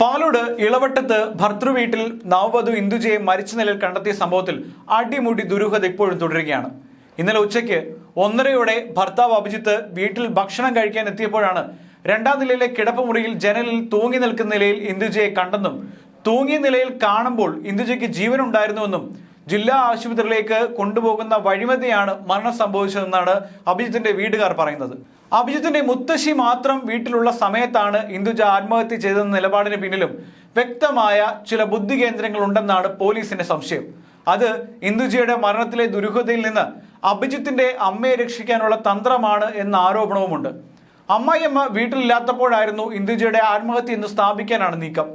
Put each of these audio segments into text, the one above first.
പാലോട് ഇളവട്ടത്ത് ഭർത്തൃവീട്ടിൽ നവവധു ഇന്ദുജയെ മരിച്ച നിലയിൽ കണ്ടെത്തിയ സംഭവത്തിൽ അടിമുടി ദുരൂഹത ഇപ്പോഴും തുടരുകയാണ്. ഇന്നലെ ഉച്ചയ്ക്ക് ഒന്നരയോടെ ഭർത്താവ് അഭിജിത്ത് വീട്ടിൽ ഭക്ഷണം കഴിക്കാൻ എത്തിയപ്പോഴാണ് രണ്ടാം നിലയിലെ കിടപ്പുമുറിയിൽ ജനലിൽ തൂങ്ങി നിൽക്കുന്ന നിലയിൽ ഇന്ദുജയെ കണ്ടെന്നും തൂങ്ങിയ നിലയിൽ കാണുമ്പോൾ ഇന്ദുജയ്ക്ക് ജീവനുണ്ടായിരുന്നുവെന്നും ജില്ലാ ആശുപത്രിയിലേക്ക് കൊണ്ടുപോകുന്ന വഴിമതിയാണ് മരണം സംഭവിച്ചതെന്നാണ് അഭിജിത്തിന്റെ വീട്ടുകാർ പറയുന്നത്. അഭിജിത്തിന്റെ മുത്തശ്ശി മാത്രം വീട്ടിലുള്ള സമയത്താണ് ഇന്ദുജ ആത്മഹത്യ ചെയ്തെന്ന നിലപാടിന് പിന്നിലും വ്യക്തമായ ചില ബുദ്ധി കേന്ദ്രങ്ങൾ ഉണ്ടെന്നാണ് പോലീസിന്റെ സംശയം. അത് ഇന്ദുജയുടെ മരണത്തിലെ ദുരൂഹതയിൽ നിന്ന് അഭിജിത്തിന്റെ അമ്മയെ രക്ഷിക്കാനുള്ള തന്ത്രമാണ് എന്ന ആരോപണവുമുണ്ട്. അമ്മായിയമ്മ വീട്ടിലില്ലാത്തപ്പോഴായിരുന്നു ഇന്ദുജയുടെ ആത്മഹത്യ എന്ന് സ്ഥാപിക്കാനാണ് നീക്കം.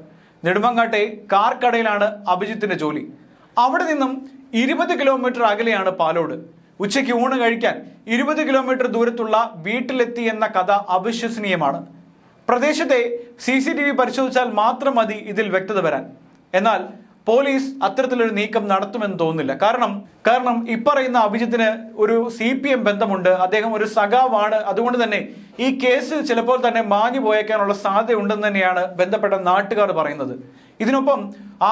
നെടുമങ്ങാട്ടെ കാർ കടയിലാണ് അഭിജിത്തിന്റെ ജോലി. അവിടെ നിന്നും ഇരുപത് കിലോമീറ്റർ അകലെയാണ് പാലോട്. ഉച്ചയ്ക്ക് ഊണ് കഴിക്കാൻ ഇരുപത് കിലോമീറ്റർ ദൂരത്തുള്ള വീട്ടിലെത്തി എന്ന കഥ അവിശ്വസനീയമാണ്. പ്രദേശത്തെ സി സി ടി വി പരിശോധിച്ചാൽ മാത്രം മതി ഇതിൽ വ്യക്തത വരാൻ. എന്നാൽ പോലീസ് അത്തരത്തിലൊരു നീക്കം നടത്തുമെന്ന് തോന്നുന്നില്ല. കാരണം കാരണം ഇപ്പറയുന്ന അഭിജിത്തിന് ഒരു സി പി എം ബന്ധമുണ്ട്. അദ്ദേഹം ഒരു സഖാവാണ്. അതുകൊണ്ട് തന്നെ ഈ കേസ് ചിലപ്പോൾ തന്നെ മാഞ്ഞു പോയേക്കാനുള്ള സാധ്യത ഉണ്ടെന്ന് തന്നെയാണ് ബന്ധപ്പെട്ട നാട്ടുകാർ പറയുന്നത്. ഇതിനൊപ്പം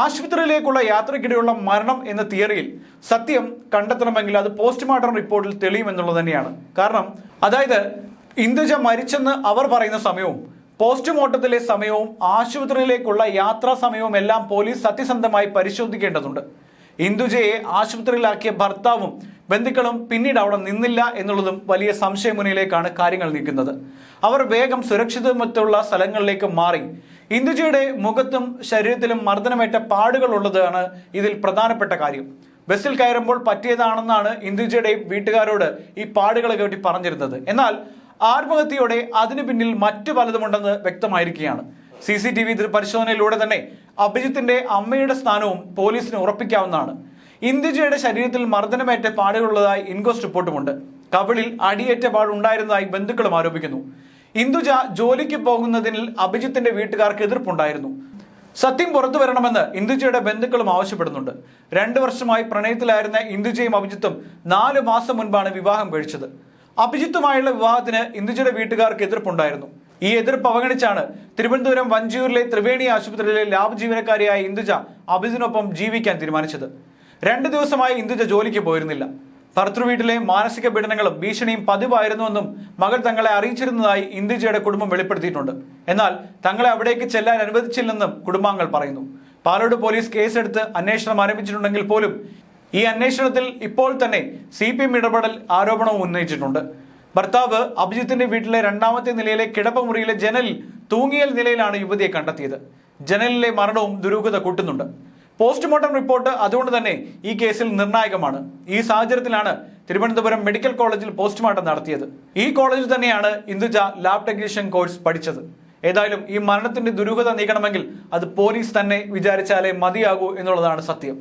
ആശുപത്രിയിലേക്കുള്ള യാത്രക്കിടെയുള്ള മരണം എന്ന തിയറിയിൽ സത്യം കണ്ടെത്തണമെങ്കിൽ അത് പോസ്റ്റ്മോർട്ടം റിപ്പോർട്ടിൽ തെളിയുമെന്നുള്ളത് തന്നെയാണ്. കാരണം അതായത് ഇന്ദുജ മരിച്ചെന്ന് അവർ പറയുന്ന സമയവും പോസ്റ്റ്മോർട്ടത്തിലെ സമയവും ആശുപത്രിയിലേക്കുള്ള യാത്രാ സമയവും എല്ലാം പോലീസ് സത്യസന്ധമായി പരിശോധിക്കേണ്ടതുണ്ട്. ഇന്ദുജയെ ആശുപത്രിയിലാക്കിയ ഭർത്താവും ബന്ധുക്കളും പിന്നീട് അവിടെ നിന്നില്ല എന്നുള്ളതും വലിയ സംശയമുനയിലേക്കാണ് കാര്യങ്ങൾ നീക്കുന്നത്. അവർ വേഗം സുരക്ഷിതമറ്റുള്ള സ്ഥലങ്ങളിലേക്ക് മാറി ഇന്ദുജയുടെ മുഖത്തും ശരീരത്തിലും മർദ്ദനമേറ്റ പാടുകൾ ഉള്ളതാണ് ഇതിൽ പ്രധാനപ്പെട്ട കാര്യം. ബസ്സിൽ കയറുമ്പോൾ പറ്റിയതാണെന്നാണ് ഇന്ദുജയുടെ വീട്ടുകാരോട് ഈ പാടുകളെ കേട്ടി പറഞ്ഞിരുന്നത്. എന്നാൽ ആത്മഹത്യയോടെ അതിനു പിന്നിൽ മറ്റു പലതുമുണ്ടെന്ന് വ്യക്തമായിരിക്കുകയാണ്. സി സി ടി വി പരിശോധനയിലൂടെ തന്നെ അഭിജിത്തിന്റെ അമ്മയുടെ സ്ഥാനവും പോലീസിന് ഉറപ്പിക്കാവുന്നതാണ്. ഇന്ദുജയുടെ ശരീരത്തിൽ മർദ്ദനമേറ്റ പാടുകളുള്ളതായി ഇൻക്വസ്റ്റ് റിപ്പോർട്ടുമുണ്ട്. കബളിൽ അടിയേറ്റ പാടുണ്ടായിരുന്നതായി ബന്ധുക്കളും ആരോപിക്കുന്നു. ഇന്ദുജ ജോലിക്ക് പോകുന്നതിൽ അഭിജിത്തിന്റെ വീട്ടുകാർക്ക് എതിർപ്പുണ്ടായിരുന്നു. സത്യം പുറത്തു വരണമെന്ന് ഇന്ദുജയുടെ ബന്ധുക്കളും ആവശ്യപ്പെടുന്നുണ്ട്. രണ്ടു വർഷമായി പ്രണയത്തിലായിരുന്ന ഇന്ദുജയും അഭിജിത്തും നാലു മാസം മുൻപാണ് വിവാഹം കഴിച്ചത്. അഭിജിത്തുമായുള്ള വിവാഹത്തിന് ഇന്ദുജയുടെ വീട്ടുകാർക്ക് എതിർപ്പുണ്ടായിരുന്നു. ഈ എതിർപ്പ് അവഗണിച്ചാണ് തിരുവനന്തപുരം വഞ്ചിയൂരിലെ ത്രിവേണി ആശുപത്രിയിലെ ലാബ് ജീവനക്കാരിയായ ഇന്ദുജ അഭിജിത്തിനൊപ്പം ജീവിക്കാൻ തീരുമാനിച്ചത്. രണ്ട് ദിവസമായി ഇന്ദുജ ജോലിക്ക് പോയിരുന്നില്ല. ഭർത്തൃവീട്ടിലെ മാനസിക പീഡനങ്ങളും ഭീഷണിയും പതിവായിരുന്നുവെന്നും മകൾ തങ്ങളെ അറിയിച്ചിരുന്നതായി ഇന്ദുജയുടെ കുടുംബം വെളിപ്പെടുത്തിയിട്ടുണ്ട്. എന്നാൽ തങ്ങളെ അവിടേക്ക് ചെല്ലാൻ അനുവദിച്ചില്ലെന്നും കുടുംബാംഗങ്ങൾ പറയുന്നു. പാലോട് പോലീസ് കേസെടുത്ത് അന്വേഷണം ആരംഭിച്ചിട്ടുണ്ടെങ്കിൽ പോലും ഈ അന്വേഷണത്തിൽ ഇപ്പോൾ തന്നെ സി പി എം ഇടപെടൽ ആരോപണവും ഉന്നയിച്ചിട്ടുണ്ട്. ഭർത്താവ് അഭിജിത്തിന്റെ വീട്ടിലെ രണ്ടാമത്തെ നിലയിലെ കിടപ്പമുറിയിലെ ജനലിൽ തൂങ്ങിയൽ നിലയിലാണ് യുവതിയെ കണ്ടെത്തിയത്. ജനലിലെ മരണവും ദുരൂഹത കൂട്ടുന്നുണ്ട്. പോസ്റ്റ്മോർട്ടം റിപ്പോർട്ട് അതുകൊണ്ട് തന്നെ ഈ കേസിൽ നിർണായകമാണ്. ഈ സാഹചര്യത്തിലാണ് തിരുവനന്തപുരം മെഡിക്കൽ കോളേജിൽ പോസ്റ്റ്മോർട്ടം നടത്തിയത്. ഈ കോളേജിൽ തന്നെയാണ് ഇന്ദുജ ലാബ് ടെക്നീഷ്യൻ കോഴ്സ് പഠിച്ചത്. ഏതായാലും ഈ മരണത്തിന്റെ ദുരൂഹത നീക്കണമെങ്കിൽ അത് പോലീസ് തന്നെ വിചാരിച്ചാലേ മതിയാകൂ എന്നുള്ളതാണ് സത്യം.